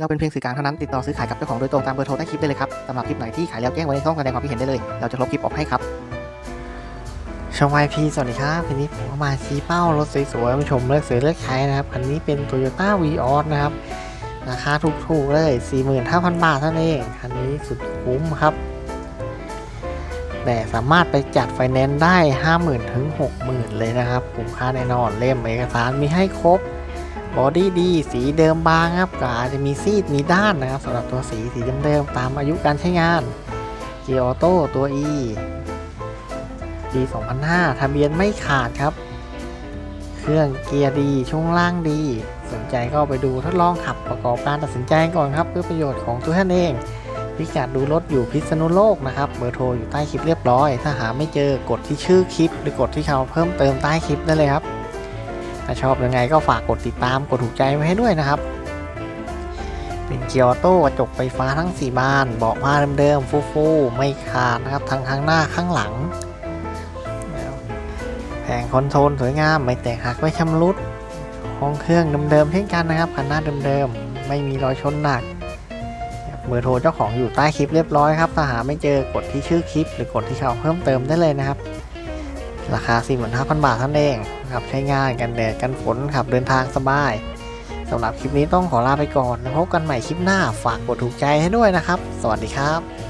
เราเป็นเพียงสื่อกลางเท่านั้นติดต่อซื้อขายกับเจ้าของโดยตรงตามเบอร์โทรใต้คลิปได้เลยครับสำหรับคลิปไหนที่ขายแล้วแจ้งไว้ในช่องแสดงความคิดเห็นได้เลย เราจะลบคลิปออกให้ครับช่องไอพีสวัสดีครับวันนี้ผมมาชี้เป้ารถสวยๆมาชมเลือกซื้อเลือกใช้นะครับคันนี้เป็น Toyota v ีออสนะครับราคาถูกๆเลย 45,000 บาทเท่านั้นเองคันนี้สุดคุ้มครับ แต่สามารถไปจัดไฟแนนซ์ได้ 50,000ถึง60,000 เลยนะครับคุ้มค่าแน่นอนเล่มเอกสารมีให้ครบ บอดี้ดีสีเดิมบางครับก็อาจจะมีซีดมีด้านนะครับสำหรับตัวสีสีเดิมๆตามอายุการใช้งานเกียร์ออโต้ตัว E ปี 2005 ทะเบียนไม่ขาดครับ เครื่องเกียร์ดีช่วงล่างดี สนใจก็ไปดูทดลองขับประกอบการตัดสินใจก่อนครับ เพื่อประโยชน์ของทุกท่านเอง พิกัดดูรถอยู่พิษณุโลกนะครับ เบอร์โทรอยู่ใต้คลิปเรียบร้อย ถ้าหาไม่เจอกดที่ชื่อคลิป หรือกดที่เขาเพิ่มเติมใต้คลิปได้เลยครับ ถ้าชอบยังไงก็ฝากกดติดตามกดถูกใจไว้ให้ด้วยนะครับ เป็นเกียร์ออโต้กระจกไฟฟ้าทั้ง 4 บาน เบาะผ้าเดิมๆฟูๆไม่ขาดนะครับทั้งข้างหน้าข้างหลัง แผงคอนโซลสวยงามไม่แตกหักไม่ชำรุด ห้องเครื่องเดิมๆเช่นกันนะครับคันหน้าเดิมๆไม่มีรอยชนหนักเบอร์โทรเจ้าของอยู่ใต้คลิปเรียบร้อยครับ ถ้าหาไม่เจอกดที่ชื่อคลิป หรือกดที่เขาเพิ่มเติมได้เลยนะครับ ราคา 45,000 บาทท่านเอง ขับใช้งานกันแดดกันฝนขับเดินทางสบายสำหรับคลิปนี้ต้องขอลาไปก่อนพบกันใหม่คลิปหน้าฝากกดถูกใจให้ด้วยนะครับ สวัสดีครับ